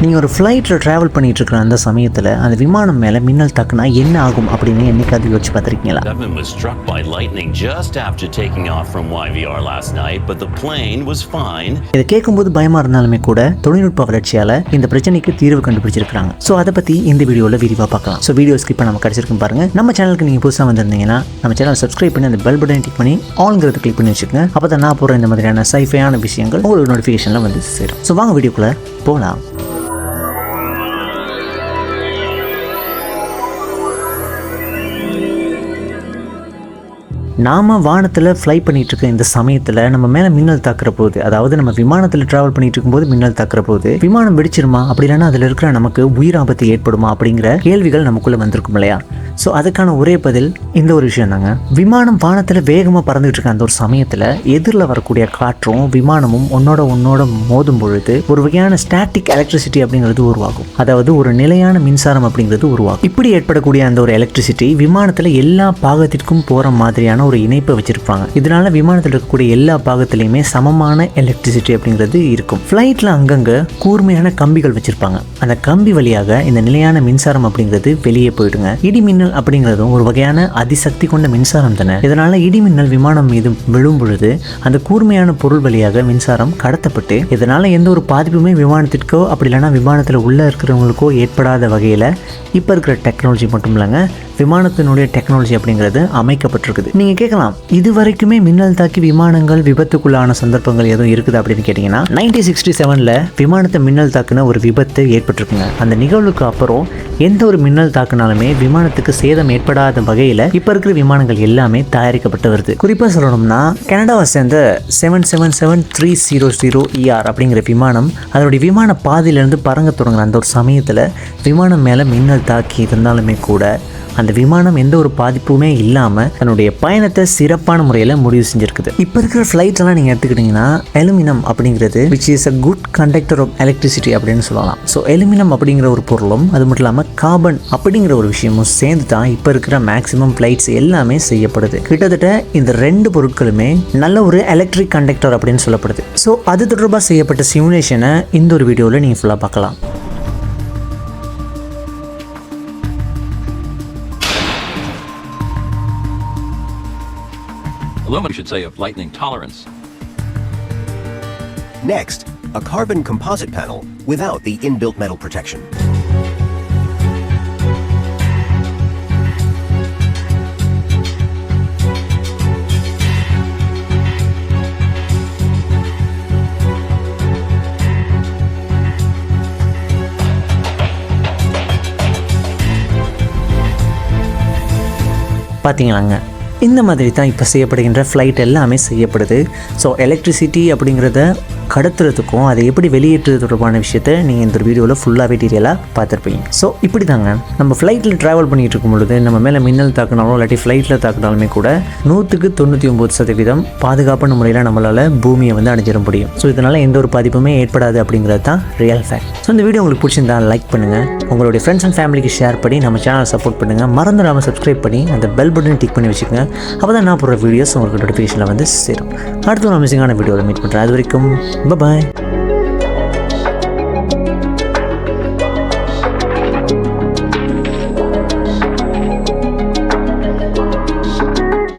நீங்கள் ஒரு ஃப்ளைட்டில் ட்ராவல் பண்ணிட்டு இருக்கிற அந்த சமயத்தில் அந்த விமானம் மேலே மின்னல் தாக்குனா என்ன ஆகும் அப்படின்னு என்னைக்காவது யோசிச்சு பார்த்துருக்கீங்களா? Seven was struck by lightning just after taking off from YVR last night, but the plane was fine. இதை கேட்கும்போது பயமாக இருந்தாலுமே கூட தொழில்நுட்ப வளர்ச்சியால் இந்த பிரச்சனைக்கு தீர்வு கண்டுபிடிச்சிருக்காங்க ஸோ அதை பற்றி இந்த வீடியோவில் விரிவாக பார்க்கலாம். ஸோ வீடியோ ஸ்கிப் நம்ம கிடச்சிருக்கும் பாருங்க. நம்ம சேனலுக்கு நீங்கள் புதுசாக வந்திருந்தீங்கன்னா நம்ம சேனல் சப்ஸ்கிரைப் பண்ணி அந்த பெல் பட்டன் டிக் பண்ணி ஆல்ங்கிறத கிளிக் பண்ணி வச்சுக்கோங்க. அப்போ தான் நான் போகிற இந்த மாதிரியான சைஃபையான விஷயங்கள் உங்களுக்கு நோட்டிஃபிகேஷனில் வந்து சேரும். ஸோ வாங்க வீடியோக்குள்ளே போகலாம் நாம வானத்தில் ஃப்ளை பண்ணிட்டு இருக்க இந்த சமயத்தில் நம்ம மேலே மின்னல் தாக்குற போது அதாவது நம்ம விமானத்தில் ட்ராவல் பண்ணிட்டு இருக்கும்போது மின்னல் தாக்குற போது விமானம் வெடிச்சிருமா? அப்படி இல்லைன்னா அதில் இருக்கிற நமக்கு உயிர் ஆபத்து ஏற்படுமா? அப்படிங்கிற கேள்விகள் நமக்குள்ள வந்திருக்கும் இல்லையா? ஸோ அதுக்கான ஒரே பதில் இந்த ஒரு விஷயம் தாங்க விமானம் வானத்தில் வேகமாக பறந்துகிட்டு இருக்க அந்த ஒரு சமயத்தில் எதிரில் வரக்கூடிய காற்றும் விமானமும் ஒன்னோட ஒன்னோட மோதும் பொழுது ஒரு வகையான ஸ்டாட்டிக் எலக்ட்ரிசிட்டி அப்படிங்கிறது உருவாகும். அதாவது ஒரு நிலையான மின்சாரம் அப்படிங்கிறது உருவாகும். இப்படி ஏற்படக்கூடிய அந்த ஒரு எலக்ட்ரிசிட்டி விமானத்தில் எல்லா பாகத்திற்கும் போகிற மாதிரியான ஒரு இணைப்பை வச்சிருப்பாங்க. இதனால விமானத்தில் இருக்கக்கூடிய எல்லா பாகத்திலையுமே சமமான எலக்ட்ரிசிட்டி அப்படிங்கிறது இருக்கும். ஃப்ளைட்டில் அங்கங்கே கூர்மையான கம்பிகள் வச்சிருப்பாங்க. அந்த கம்பி வழியாக இந்த நிலையான மின்சாரம் அப்படிங்கிறது வெளியே போயிடுங்க. இடி மின்னல் அப்படிங்கிறதும் ஒரு வகையான அதிசக்தி கொண்ட மின்சாரம் தானே? இதனால இடி மின்னல் விமானம் மீது விழும் பொழுது அந்த கூர்மையான பொருள் வழியாக மின்சாரம் கடத்தப்பட்டு இதனால எந்த ஒரு பாதிப்புமே விமானத்திற்கோ அப்படி இல்லைன்னா விமானத்தில் உள்ள இருக்கிறவங்களுக்கோ ஏற்படாத வகையில் இப்போ இருக்கிற டெக்னாலஜி மட்டும் இல்லைங்க விமானத்தினுடைய டெக்னாலஜி அப்படிங்கிறது அமைக்கப்பட்டிருக்குது. நீங்கள் கேட்கலாம் இது வரைக்குமே மின்னல் தாக்கி விமானங்கள் விபத்துக்குள்ளான சந்தர்ப்பங்கள் எதுவும் இருக்குது அப்படின்னு கேட்டிங்கன்னா நைன்டீன் சிக்ஸ்டி செவனில் விமானத்தை மின்னல் தாக்குன ஒரு விபத்து ஏற்பட்டிருக்குங்க. அந்த நிகழ்வுக்கு அப்புறம் எந்த ஒரு மின்னல் தாக்குனாலுமே விமானத்துக்கு சேதம் ஏற்படாத வகையில் இப்போ இருக்கிற விமானங்கள் எல்லாமே தயாரிக்கப்பட்டு வருது. குறிப்பாக சொல்லணும்னா கனடாவை சேர்ந்த seven seven seven three zero zero ER அப்படிங்கிற விமானம் அதனுடைய விமான பாதையிலேருந்து பறங்க தொடங்குற அந்த ஒரு சமயத்தில் விமானம் மேலே மின்னல் தாக்கி இருந்தாலுமே கூட அந்த விமானம் எந்த ஒரு பாதிப்புமே இல்லாமல் தன்னுடைய பயணத்தை சிறப்பான முறையில் முடிவு செஞ்சுருக்குது. இப்போ இருக்கிற ஃப்ளைட் எல்லாம் நீங்கள் எடுத்துக்கிட்டிங்கன்னா அலுமினம் அப்படிங்கிறது which is a good conductor of electricity அப்படின்னு சொல்லலாம். ஸோ அலுமினம் அப்படிங்கிற ஒரு பொருளும் அது மட்டும் இல்லாமல் கார்பன் அப்படிங்கிற ஒரு விஷயமும் சேர்ந்து தான் இப்போ இருக்கிற மேக்ஸிமம் ஃப்ளைட்ஸ் எல்லாமே செய்யப்படுது. கிட்டத்தட்ட இந்த ரெண்டு பொருட்களுமே நல்ல ஒரு எலக்ட்ரிக் கண்டக்டர் அப்படின்னு சொல்லப்படுது. ஸோ அது தொடர்பாக செய்யப்பட்ட சிமுலேஷனை இந்த ஒரு வீடியோவில் நீங்கள் ஃபுல்லாக பார்க்கலாம். Aluminum should say of lightning tolerance. Next, a carbon composite panel without the inbuilt metal protection. பார்த்தீங்களாங்க இந்த மாதிரி தான் இப்போ செய்யப்படுகின்ற ஃப்ளைட் எல்லாமே செய்யப்படுது. ஸோ எலக்ட்ரிசிட்டி அப்படிங்கிறத கடத்துறதுக்கும் அதை எப்படி வெளியேற்றுறது தொடர்பான விஷயத்த நீங்கள் இந்த ஒரு வீடியோவில் ஃபுல்லாகவே டீட்டெயிலாக பார்த்துருப்பீங்க. ஸோ இப்படி தாங்க நம்ம ஃப்ளைட்டில் ட்ராவல் பண்ணிகிட்டு இருக்கும் பொழுது நம்ம மேலே மின்னல் தாக்கினாலும் இல்லாட்டி ஃப்ளைட்டில் தாக்கினாலுமே கூட நூற்றுக்கு தொண்ணூற்றி ஒம்பது சதவீதம் பாதுகாப்பான முறையில் நம்மளால் பூமியை வந்து அடைஞ்சிட முடியும். ஸோ இதனால் எந்த ஒரு பாதிப்புமே ஏற்படாது அப்படிங்கிறது தான் ரியல் ஃபேக்ட் ஸோ இந்த வீடியோ உங்களுக்கு பிடிச்சிருந்தா லைக் பண்ணுங்கள் உங்களுடைய ஃப்ரெண்ட்ஸ் அண்ட் ஃபேமிலிக்கு ஷேர் பண்ணி நம்ம சேனலை சப்போர்ட் பண்ணுங்கள் மறந்து மறந்துடாமல் சப்ஸ்கிரைப் பண்ணி அந்த பெல் பட்டன் டிக் பண்ணி வச்சுக்கோங்க. அப்போ தான் நான் போடுற வீடியோஸ் உங்களுக்கு நோட்டிஃபிகேஷனில் வந்து சேரும். அடுத்து ஒரு அமேசிங்கான வீடியோவில் மீட் பண்ணுறேன் அது வரைக்கும் Bye-bye.